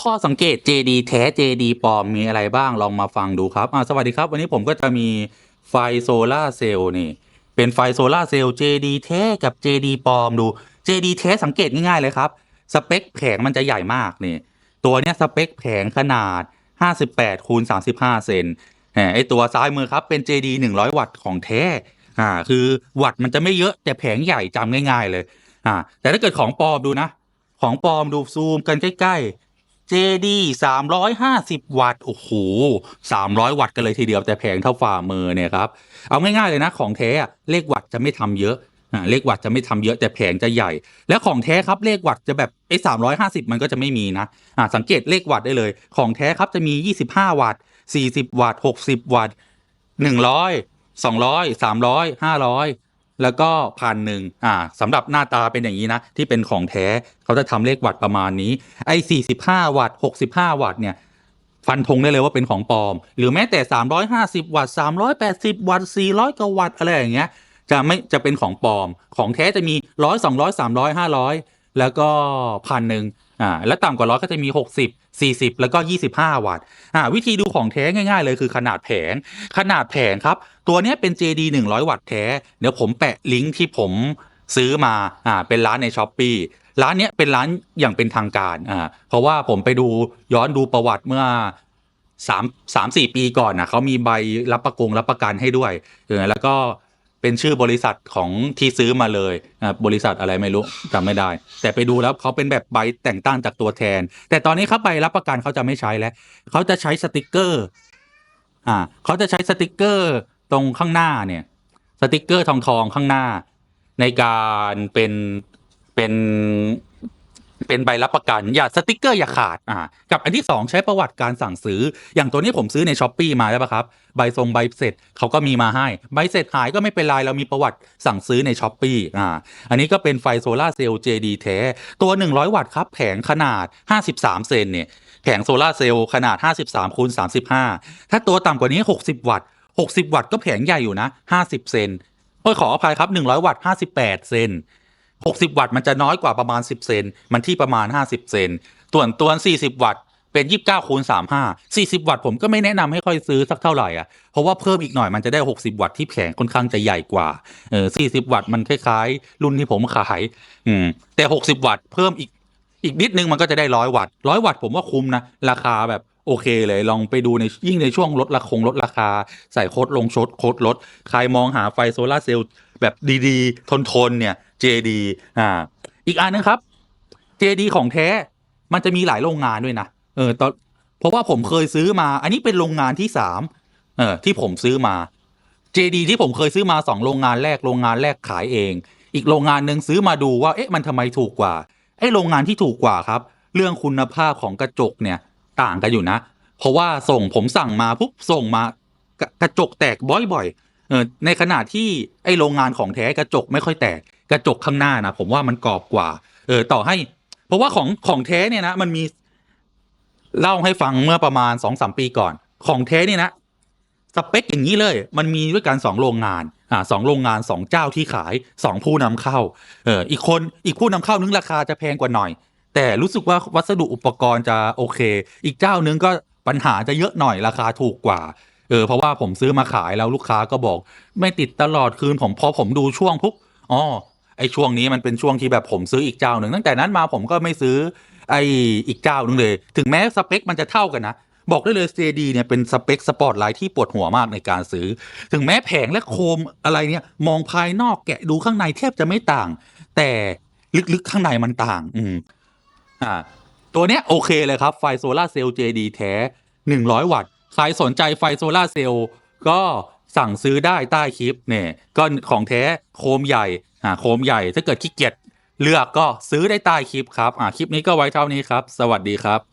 ข้อสังเกต JD แท้ JD ปลอมมีอะไรบ้างลองมาฟังดูครับสวัสดีครับ วันนี้ผมก็จะมีไฟโซล่าเซลล์นี่ เป็นไฟโซล่าเซลล์ JD แท้กับ JD ปลอมดู JD แท้สังเกตง่ายๆเลยครับสเปคแผงมันจะใหญ่มากนี่ ตัวเนี้ยสเปคแผงขนาด 58คูณ35 เซนไอตัวซ้ายมือครับเป็น JD 100 วัตต์ของแท้อ่าคือวัตต์มันจะไม่เยอะแต่แผงใหญ่จำง่าย ๆเลยอ่าแต่ถ้าเกิดของปลอมดูนะ ของปลอมดูซูมกันใกล้ๆ JD 350 วัตต์ โอ้โห 300 วัตต์กันเลยทีเดียวแต่แผงเท่าฝ่ามือเนี่ยครับ เอาง่ายๆเลยนะของแท้เลขวัตต์จะไม่ทำเยอะอ่าเลขวัตต์จะไม่ทำเยอะแต่แผงจะใหญ่ แล้วของแท้ครับเลขวัตต์จะแบบไอ้350มันก็จะไม่มีนะอ่าสังเกตเลขวัตต์ได้เลย ของแท้ครับจะมี25วัตต์40วัตต์60วัตต์100 200 300 500 แล้วก็พันหนึ่งอ่าสำหรับหน้าตาเป็นอย่างนี้นะ ที่เป็นของแท้เขาจะทำเลขวัตต์ประมาณนี้ ไอ้45วัตต์65วัตต์เนี่ย ฟันธงได้เลยว่าเป็นของปลอม หรือแม้แต่350วัตต์380วัตต์400กว่าวัตต์อะไรอย่างเงี้ย จะไม่จะเป็นของปลอม ของแท้จะมี100 200 300 500แล้วก็พันหนึ่งอ่า แล้วต่ำกว่าร้อยก็จะมี60 40 แล้วก็ 25 วัตต์อ่าวิธีดูของแท้ง่าย ๆ เลยคือขนาดแผง ขนาดแผงครับ ตัวนี้เป็น JD 100 วัตต์แท้ เดี๋ยวผมแปะลิงก์ที่ผมซื้อมาอ่าเป็นร้านในช้อปปีร้านเนี้ยเป็นร้านอย่างเป็นทางการอ่าเพราะว่าผมไปดูย้อนดูประวัติเมื่อสามสามสี่ปีก่อนนะเขามีใบรับประกงรับประกันให้ด้วยเออแล้วก็ เป็นชื่อบริษัทของที่ซื้อมาเลยบริษัทอะไรไม่รู้จำไม่ได้ แต่ไปดูแล้วเขาเป็นแบบใบแต่งตั้งจากตัวแทน แต่ตอนนี้เขาไปรับประกันเขาจะไม่ใช้แล้วเขาจะใช้สติกเกอร์อ่าเขาจะใช้สติกเกอร์ตรงข้างหน้าเนี่ย สติกเกอร์ทองทองๆข้างหน้า ในการเป็นเป็น เป็นใบรับประกัน อย่าสติกเกอร์อย่าขาดอ่ากับอันที่สองใช้ประวัติการสั่งซื้อ อย่างตัวนี้ผมซื้อในช้อปปีมาแล้วปะครับ ใบทรงใบเสร็จเขาก็มีมาให้ ใบเสร็จหายก็ไม่เป็นไรเรามีประวัติสั่งซื้อในช้อปปีอ่าอันนี้ก็เป็นไฟโซล่าเซลล์ JD แท้ ตัว 100 วัตต์ครับแผงขนาด 53 เซนเนี่ยแผงโซล่าเซลล์ขนาด 53คูณ35 ถ้าตัวต่ำกว่านี้ 60 วัตต์ 60 วัตต์ก็แผงใหญ่อยู่นะ 50 เซนโอ้ยขออภัยครับ 100 วัตต์ 58 เซน 60 วัตต์มันจะน้อยกว่าประมาณ 10 เซน มันที่ประมาณ 50 เซนส่วนตัว 40 วัตต์เป็น 29คูณ35 40 วัตต์ผมก็ไม่แนะนำให้ค่อยซื้อสักเท่าไหร่อะ เพราะว่าเพิ่มอีกหน่อยมันจะได้ 60 วัตต์ที่แผงค่อนข้างจะใหญ่กว่า เออ40 วัตต์มันคล้ายๆ รุ่นที่ผมขาย อืม แต่ 60 วัตต์เพิ่มอีกอีกนิดนึงมันก็จะได้ร้อยวัตต์ร้อยวัตต์ผมว่าคุ้มนะ ราคาแบบโอเคเลยลองไปดูในยิ่งในช่วงลดราคงลดราคา ใส่โคดลงชดโคดลด ใครมองหาไฟโซลาเซลล์แบบดีๆ ทนๆเนี่ย JD อ่า อีกอันนึงครับ JD ของแท้มันจะมีหลายโรงงานด้วยนะเออตอนเพราะว่าผมเคยซื้อมา อันนี้เป็นโรงงานที่สามเออที่ผมซื้อมา JD ที่ผมเคยซื้อมาสองโรงงานแรกโรงงานแรกขายเอง อีกโรงงานหนึ่งซื้อมาดูว่าเอ๊ะมันทำไมถูกกว่าไอ้โรงงานที่ถูกกว่าครับ เรื่องคุณภาพของกระจกเนี่ยต่างกันอยู่นะ เพราะว่าส่งผมสั่งมาปุ๊บส่งมากระกระจกแตกบ่อยๆเออในขณะที่ไอ้โรงงานของแท้กระจกไม่ค่อยแตก กระจกข้างหน้านะผมว่ามันกรอบกว่า เออ ต่อให้ เพราะว่าของของแท้เนี่ยนะมันมี เล่าให้ฟังเมื่อประมาณสองสามปีก่อน ของแท้เนี่ยนะสเปคอย่างนี้เลย มันมีด้วยกันสองโรงงาน อ่าสองโรงงานสองเจ้าที่ขายสองผู้นำเข้า เอออีกคนอีกผู้นำเข้านึงราคาจะแพงกว่าหน่อย แต่รู้สึกว่าวัสดุอุปกรณ์จะโอเค อีกเจ้านึงก็ปัญหาจะเยอะหน่อยราคาถูกกว่าเออเพราะว่าผมซื้อมาขายแล้วลูกค้าก็บอก ไม่ติดตลอดคืนผมพอผมดูช่วงปุ๊บอ๋อ ไอ้ช่วงนี้มันเป็นช่วงที่แบบผมซื้ออีกเจ้าหนึ่งตั้งแต่นั้นมาผมก็ไม่ซื้อไอ้อีกเจ้าหนึงเลย ถึงแม้สเปคมันจะเท่ากันนะ บอกได้เลย JD เนี่ยเป็นสเปคสปอร์ตไลท์ที่ปวดหัวมากในการซื้อ ถึงแม้แผงและโคมอะไรเนี่ยมองภายนอกแกะดูข้างในแทบจะไม่ต่าง แต่ลึกๆข้างในมันต่าง อืมอ่าตัวเนี้ยโอเคเลยครับไฟโซลาเซลล์ JD แท้ 100 วัตต์ใครสนใจไฟโซลาเซลล์ก็ สั่งซื้อได้ใต้คลิปเนี่ยก็ของแท้โคมใหญ่อ่าโคมใหญ่ถ้าเกิดขี้เกียจเลือกก็ซื้อได้ใต้คลิปครับอ่าคลิปนี้ก็ไว้เท่านี้ครับ สวัสดีครับ